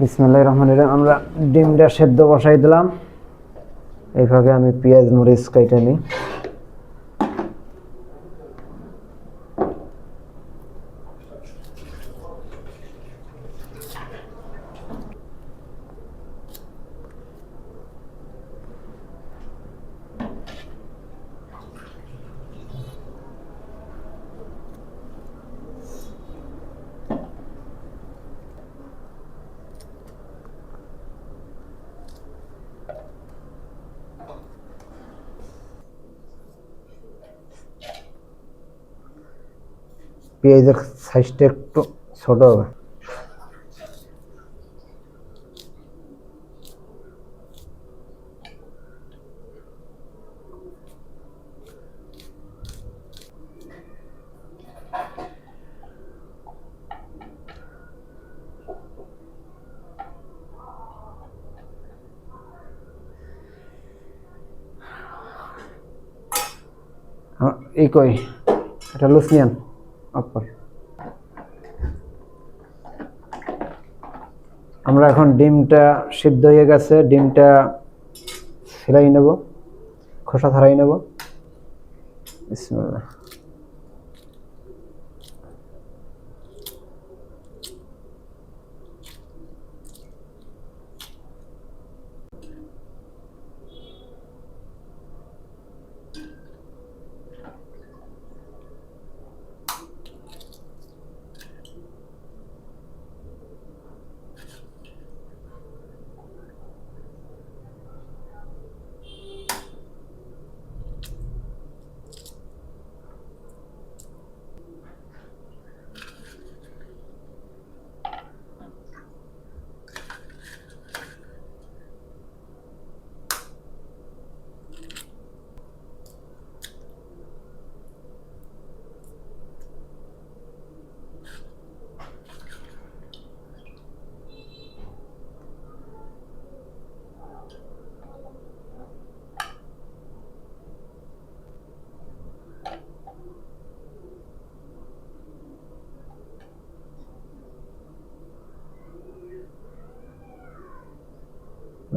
বিসমিল্লাহির রহমান রহিম। আমরা ডিমটা সেদ্ধ বসাই দিলাম। এইভাবে আমি পেঁয়াজ মরিচ কাইটা নিই। পেঁয়াজের সাইজটা একটু ছোট হবে। এই কই? এটা লুচ কর। আমরা এখন ডিমটা সিদ্ধ হয়ে গেছে। ডিমটা সেলাই নেব খোসা ছাড়াই নেব। বিসমিল্লাহ।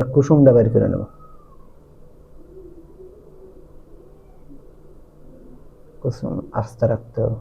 এবার কুসুমটা বের করে নেব। কুসুম আস্থা রাখতে হবে।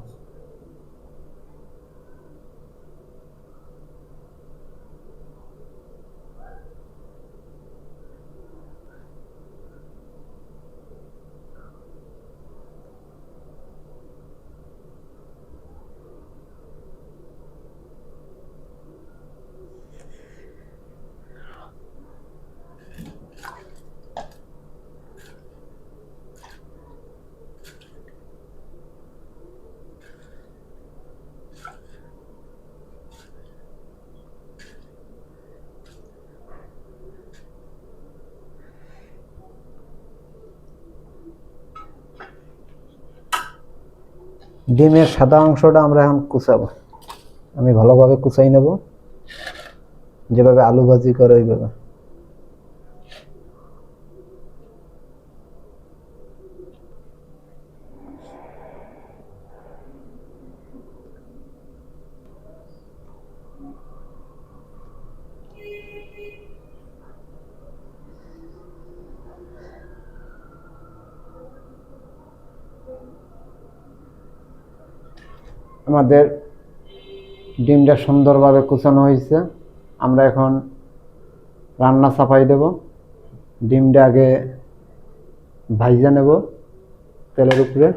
ডিমের সাদা অংশটা আমরা এখন কুচাবো। আমি ভালোভাবে কুচাই নেব। যেভাবে আলু ভাজি করে ওইভাবে। আমাদের ডিমটা সুন্দরভাবে কুচানো হয়েছে। আমরা এখন রান্না সাফাই দেব। ডিমটা আগে ভাইজা নেব তেলের উপরে।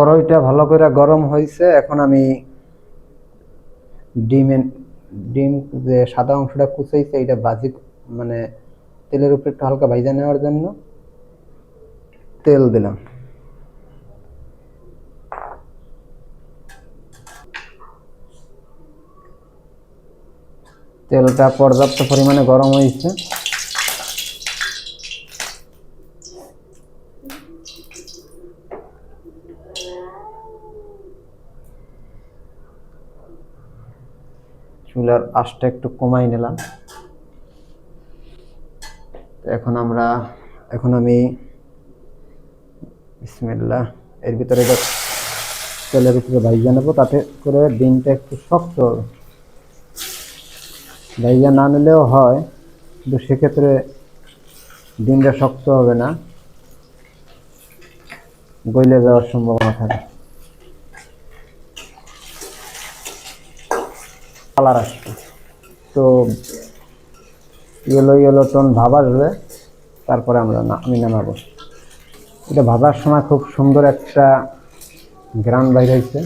কড়াইটা ভালো করে গরম হয়েছে, এখন আমি ডিমে ডিম যে সাদা অংশটা কুচাইছে এটা বাজি মানে তেলের উপরে একটু হালকা ভাইজা নেওয়ার জন্য তেল দিলাম। তেলটা পর্যাপ্ত পরিমাণে গরম হয়েছে। চুলার আঁচটা একটু কমাই নিলাম। এখন আমরা, এখন আমি বিসমিল্লাহ এর ভিতরে তেলের উপরে ভাইজা নেব, তাতে করে ডিমটা একটু শক্ত হবে। ভাইজা না নিলেও হয়, কিন্তু সেক্ষেত্রে ডিমটা শক্ত হবে না গইলে যাওয়ার সম্ভাবনা থাকে। কালার আসবে। তো ইয়েলো ইয়েলো টোন ভাব আসবে, তারপরে আমরা আমি নামাবো। এটা ভাবার সময় খুব সুন্দর একটা গ্রান বাইর হয়েছে।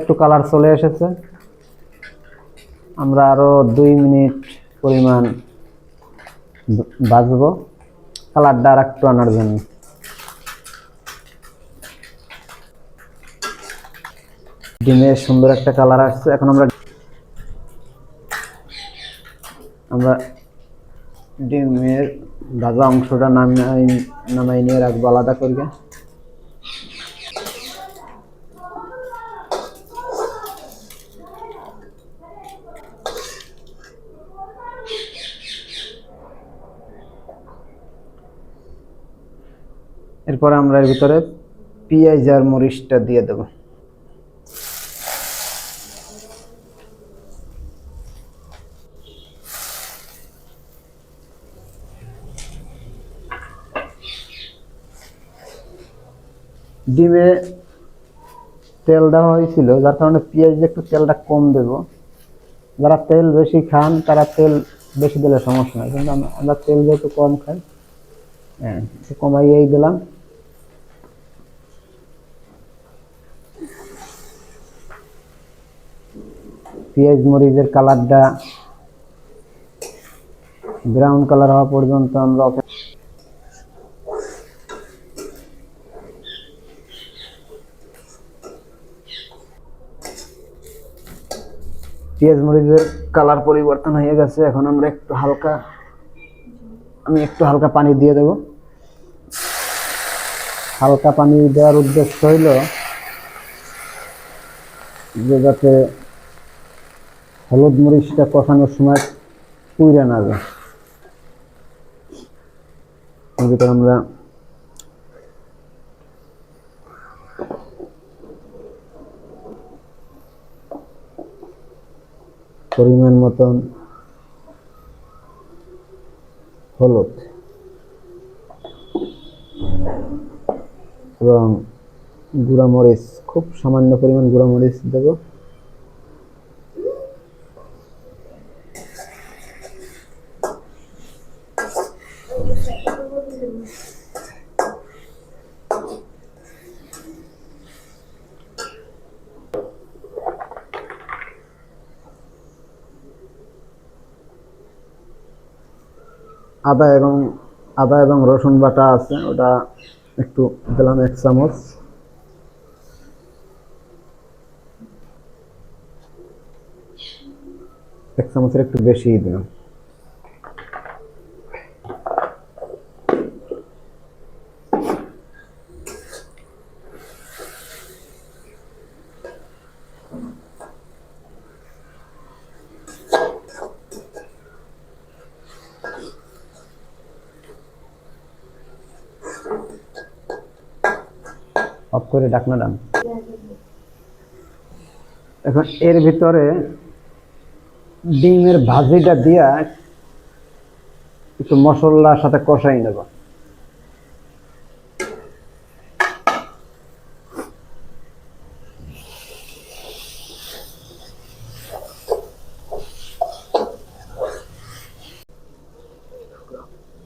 একটু কালার চলে এসেছে। আমরা আরও দুই মিনিট পরিমাণ ভাজবো কালারটা আর একটু আনার জন্য। ডিমের সুন্দর একটা কালার আসছে। এখন আমরা আমরা ডিমের ভাজা অংশটা নামাই নামাই নিয়ে রাখব আলাদা করে এরপরে আমরা এর ভিতরে পেঁয়াজ আর মরিচটা দিয়ে দেব। ডিমে তেল দেওয়া হয়েছিল, যার কারণে পেঁয়াজ একটু তেলটা কম দেব। যারা তেল বেশি খান, তারা তেল বেশি দিলে সমস্যা নাই, কিন্তু আমরা- তেল যেহেতু কম খাই হ্যাঁ কমাইয়েই দিলাম। পেঁয়াজ মরিচের কালারটা ব্রাউন কালার হওয়া পর্যন্ত আমরা পেঁয়াজ মরিচের কালার পরিবর্তন হয়ে গেছে। এখন আমরা একটু হালকা, আমি একটু হালকা পানি দিয়ে দেব। হালকা পানি দেওয়ার উদ্দেশ্য হইল যে যাতে হলুদ মরিচটা কষানোর সময় পুইরা না যায় আমরা পরিমাণ মতন হলুদ এবং গুঁড়া মরিচ, খুব সামান্য পরিমাণ গুঁড়া মরিচ দেবো। আদা এবং আদা এবং রসুন বাটা আছে, ওটা একটু দিলাম এক চামচ। এক চামচের একটু বেশি দিলাম। অফ করে ডাকনা ডান। এখন এর ভিতরে ডিমের ভাজিটা দিয়া একটু মশলার সাথে কষাই নেব।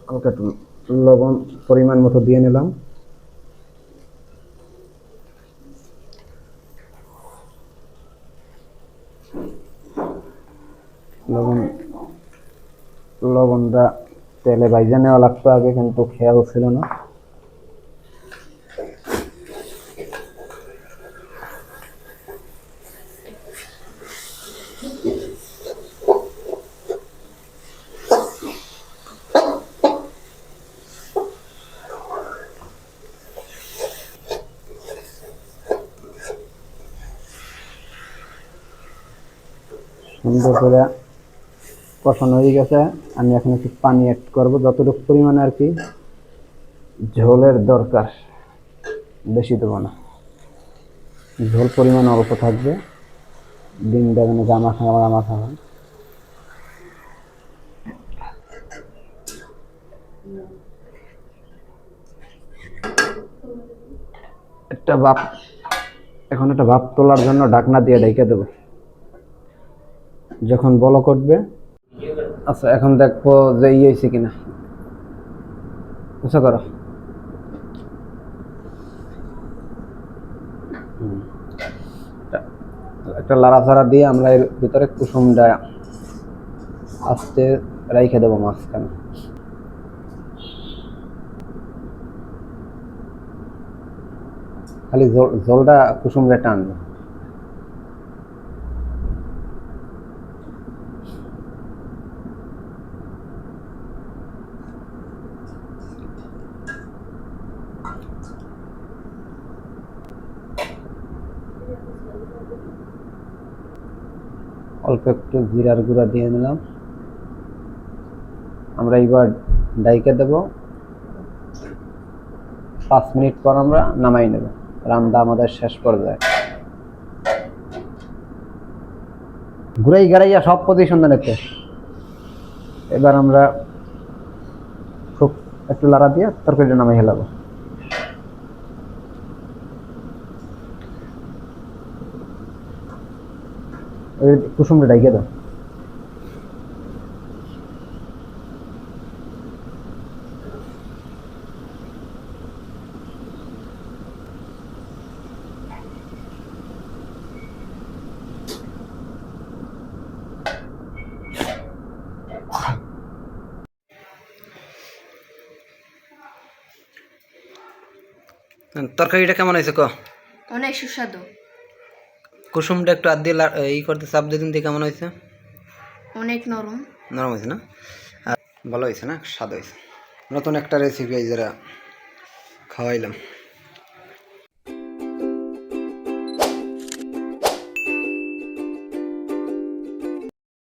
হালকা একটু লবণ পরিমাণ মতো দিয়ে নিলাম। লবণ, লবণটা তেলে বাইজা নেওয়া লাগতো আগে, কিন্তু খেয়াল ছিল না। সুন্দর করে কষানো হয়ে গেছে। আমি এখন একটু পানি অ্যাড করব, যতটুকু পরিমাণে আর কি ঝোলের দরকার। বেশি দেবো না। ঝোল পরিমাণ অল্প থাকবে। ডিমটা যেন গামা খাওয়া গামা খাওয়া। একটা ভাপ এখন একটা ভাপ তোলার জন্য ঢাকনা দিয়ে ঢেকে দেবো। যখন বল করবে? আচ্ছা এখন দেখব যে ইয়ে হয়েছে কিনা। বুঝতে করো একটা লাড়াচাড়া দিয়ে আমরা এর ভিতরে কুসুমটা আস্তে রাইখে দেবো মাঝখানে। খালি জল- জলটা কুসুমটা টানবে অল্প একটু জিরার গুঁড়া দিয়ে নিলাম আমরা এবার ডাইকে দেব। পাঁচ মিনিট পর আমরা নামাই নেব। রান্না আমাদের শেষ পর্যায়ে। ঘুরাই গাড়াইয়া সব পজিশন দেখতে এবার আমরা খুব একটু লাড়া দিয়ে তরকারিটা নামাই হেলাবো কুসুমটা ডাইকে দাও। তরকারিটা কেমন হয়েছে ক? অনেক সুস্বাদু। কুসুমটা একটু আদ দিয়ে এই করতে চাপ দিয়ে দিন দিয়ে কেমন হয়েছে? অনেক নরম। নরম হয়েছে না? আর ভালো হয়েছে না? স্বাদ হয়েছে। নতুন একটা রেসিপি যারা খাওয়াইলাম।